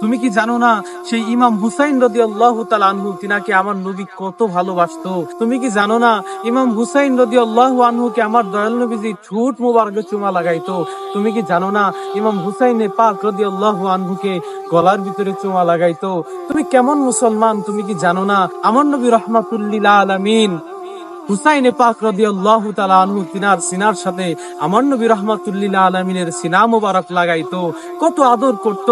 তুমি কি জানো না, সেই ইমাম হুসাইন রদি আল্লাহ আনহু, তিনাকে আমার নবী কত ভালোবাসতো। তুমি কি জানো না, ইমাম হুসাইন রদি আল্লাহ আনহুকে আমার দয়াল নবীজি ঠুট মোবারকে চুমা লাগাইতো। তুমি কি জানো না, ইমাম হুসাইনে পাক রদি আল্লাহ আনহুকে গলার ভিতরে চুমা লাগাইতো। তুমি কেমন মুসলমান, তুমি কি জানো না, আমার নবী রহমাতুল্লিল আলামিন হুসাইনে পাক রাদিয়াল্লাহু তাআলা আনহু তিনার সিনার সাথে আমার নবী রাহমাতুল্লিল আলামিনের সিনা মোবারক লাগাইতো, কত আদর করত।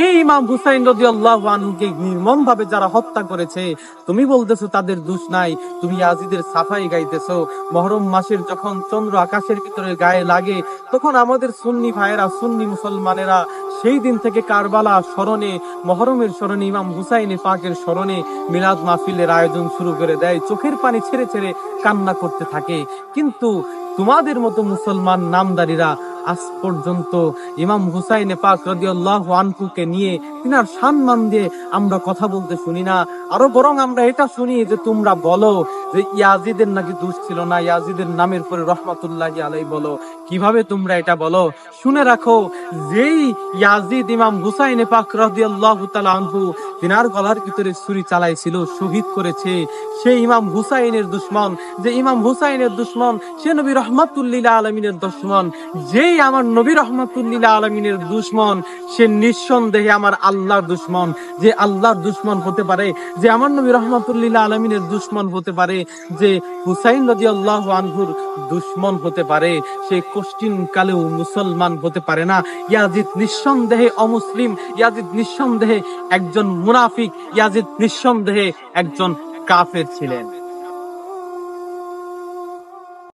এই ইমাম হুসাইন রাদিয়াল্লাহু আনহুকে নির্মম ভাবে যারা হত্যা করেছে, তুমি বলতেছো তাদের দোষ নাই, তুমি আজিদের সাফাই গাইতেছো। মহরম মাসের যখন চন্দ্র আকাশের ভিতরে গায়ে লাগে, তখন আমাদের সুন্নি ভাইয়েরা, সুন্নি মুসলমানেরা সেই দিন থেকে কারবালা স্মরণে, মহরমের স্মরণে, ইমাম হুসাইনে পাকের স্মরণে মিলাদ মাহফিলের আয়োজন শুরু করে দেয়। চোখের পানি ছেড়ে ছেড়ে কান্না করতে থাকে। কিন্তু তোমাদের মতো মুসলমান নামদারিরা আজ পর্যন্ত ইমাম হুসাইনে পাক রাদিয়াল্লাহু আনহুকে নিয়ে তিনার সম্মান দিয়ে আমরা কথা বলতে শুনি না। আরও বরং আমরা এটা শুনি যে তোমরা বলো যে ইয়াজিদের নাকি দোষ ছিল না, ইয়াজিদের নামের পরে রহমাতুল্লাহি আলাই বলো, কীভাবে তোমরা এটা বলো? শুনে রাখো, যেই ইয়াজিদ ইমাম হুসাইনে পাক তিনার গলার ভিতরে ছুরি চালাইছিল, শহীদ করেছে, সেই ইমাম হুসাইনের দুশ্মন, যে ইমাম হুসাইনের দুশ্মন, সে নবী রহমাতুল্লিল আলমিনের দুশ্মন, যেই আমার নবী রহমাতুল্লিল আলমিনের দুশ্মন, সে নিঃসন্দেহে আমার আল্লাহর দুশ্মন, যে আল্লাহর দুশ্মন হতে পারে, যে আমার নবী রহমাতুল্লিল আলমিনের দুশ্মন হতে পারে যে হুসাইন রাজি আল্লাহ আনহুর দুশ্মন হতে পারে, সে কোশ্চিন কালেও মুসলমান হতে পারে না। ইয়াজিদ নিঃসন্দেহে অমুসলিম, ইয়াজিদ নিঃসন্দেহে একজন মুনাফিক, ইয়াজিদ নিঃসন্দেহে একজন কাফের ছিলেন।